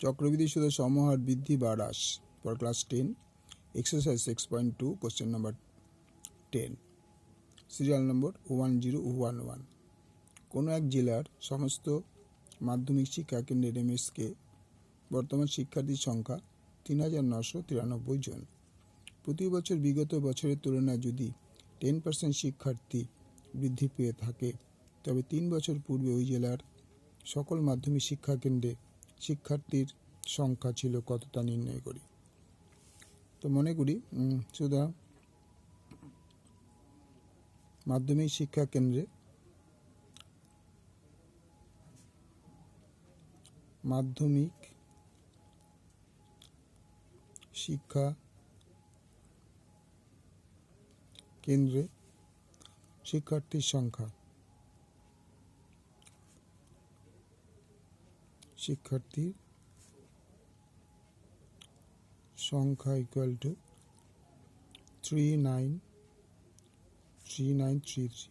চক্রবৃদ্ধি সুদের সমহার বৃদ্ধি বা হ্রাস for class ten exercise six point two question number ten serial number one zero one one কোনো এক জেলার সমস্ত মাধ্যমিক শিক্ষা কেন্দ্রের এমএসকে বর্তমান শিক্ষার্থীর সংখ্যা তিন হাজার নশো তিরানব্বই জন। প্রতি বছর বিগত বছরের তুলনায় যদি টেন পার্সেন্ট শিক্ষার্থী বৃদ্ধি পেয়ে থাকে, তবে তিন বছর পূর্বে ওই জেলার সকল মাধ্যমিক শিক্ষা কেন্দ্রে শিক্ষার্থীর সংখ্যা ছিল কত তা নির্ণয় করি? তো মনে করি সুতরাং মাধ্যমিক শিক্ষা কেন্দ্রে মাধ্যমিক শিক্ষা কেন্দ্রে শিক্ষার্থীর সংখ্যা শিক্ষার্থীর সংখ্যা equal to three nine three nine three three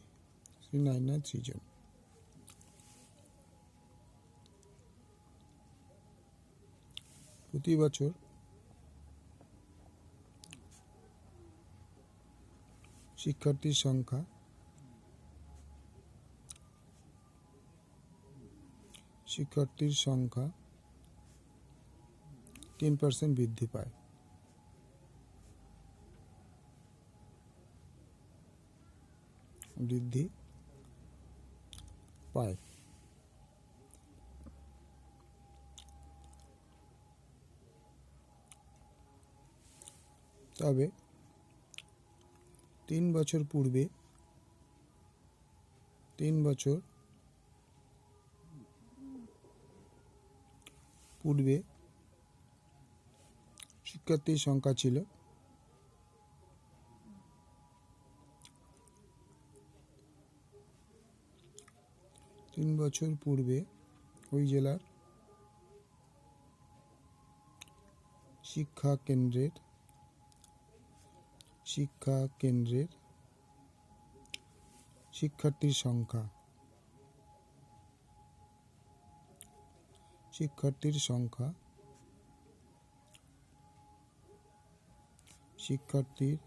three nine nine three জন প্রতি বছর শিক্ষার্থীর সংখ্যা শিক্ষার্থীর সংখ্যা টেন পার্সেন্ট বৃদ্ধি পায়। বৃদ্ধি পায়। তবে তিন বছর পূর্বে তিন বছর পূর্বে শিক্ষার্থীর সংখ্যা ছিল। তিন বছর পূর্বে ওই জেলার শিক্ষা কেন্দ্রের শিক্ষা কেন্দ্রের শিক্ষার্থীর সংখ্যা শিক্ষার্থীর সংখ্যা। শিক্ষার্থীর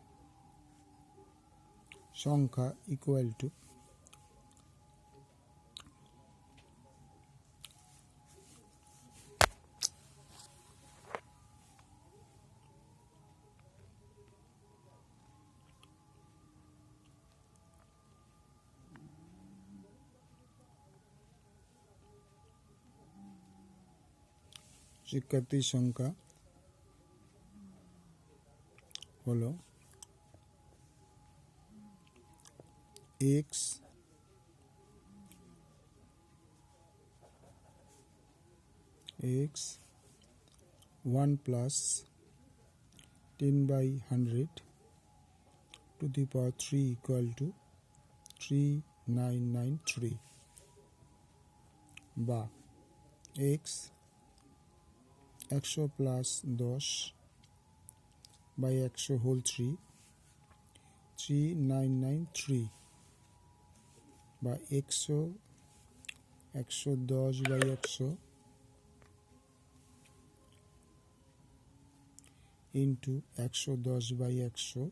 সংখ্যা ইকুয়াল টু শিক্ষার্থীর সংখ্যা হলো X X one plus ten by hundred to the power three equal to three nine nine three বা এক্স একশো প্লাস দশ বাই একশো whole three three nine nine three বা একশো একশো দশ বাই একশো ইন্টু একশো দশ বাই একশো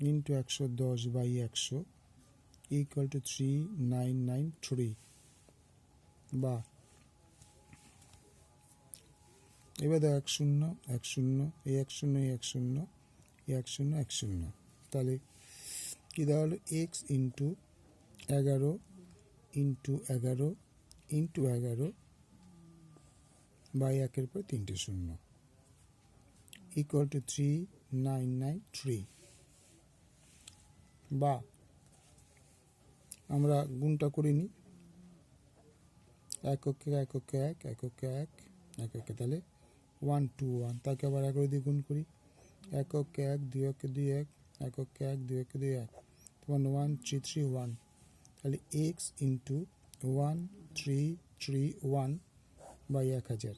ইন্টু একশো দশ বাই একশো equal to three nine nine three বা এবার দেখো এক শূন্য এক শূন্য, এই এক শূন্য, এই এক শূন্য, এই এক শূন্য এক শূন্য। তাহলে কী দেওয়া হলো? এক্স ইন্টু এগারো ইন্টু এগারো ইন্টু এগারো বাই একের পর তিনটে শূন্য। Equal to three nine nine three বা আমরা গুণটা করে নিই। এককে এককে এক এককে এক এক এককে তাহলে ওয়ান টু ওয়ান। তাকে আবার এগারো দিয়ে গুণ করি। একক এক, দুই একে দুই এক একক এক, দুই একে দুই এক। তখন ওয়ান, থ্রি থ্রি, ওয়ান। তাহলে x into one, three three, one by এক হাজার।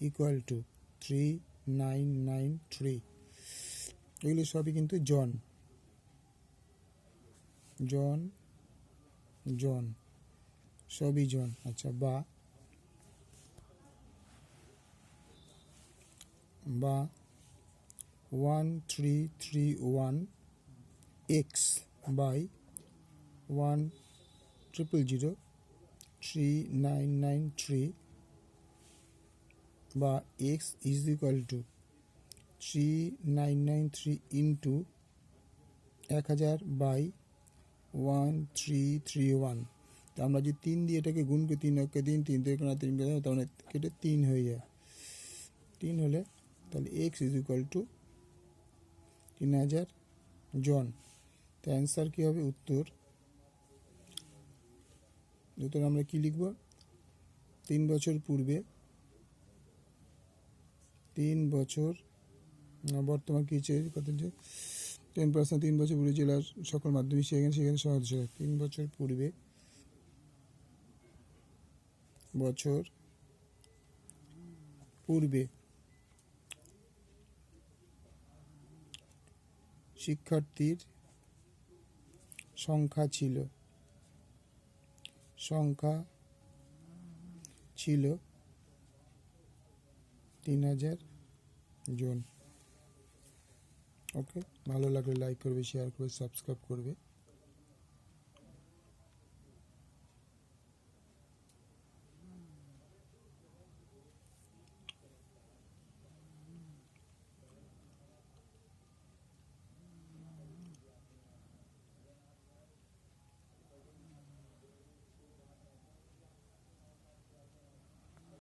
Equal to three, nine nine, three. এগুলো সবই কিন্তু জন। জন জন। সবই জন। আচ্ছা বা বা one three three one x by one triple zero three nine nine three বা x is equal to three nine nine three into এক হাজার by one three three one তা আমরা যদি তিন দিয়ে এটাকে গুণ করি তিন অক্ষে তিন তিন তিন মানে কেটে তিন হয়ে যায় তিন হলে তাহলে এক্স ইজ ইকুয়াল টু তিন হাজার জন। তো অ্যান্সার কী হবে? উত্তর। উত্তর আমরা কী লিখব? তিন বছর পূর্বে। তিন বছর। বর্তমান কী চেয়ে কত টেন পার্সেন্ট তিন বছর পূর্বে জেলার সকল মাধ্যমিক সেখানে সেখানে সহজ হয়। তিন বছর পূর্বে বছর পূর্বে শিক্ষার্থীর সংখ্যা ছিল। সংখ্যা ছিল তিন হাজার জন। ওকে? ভালো লাগলে লাইক করবে শেয়ার করবে সাবস্ক্রাইব করবে।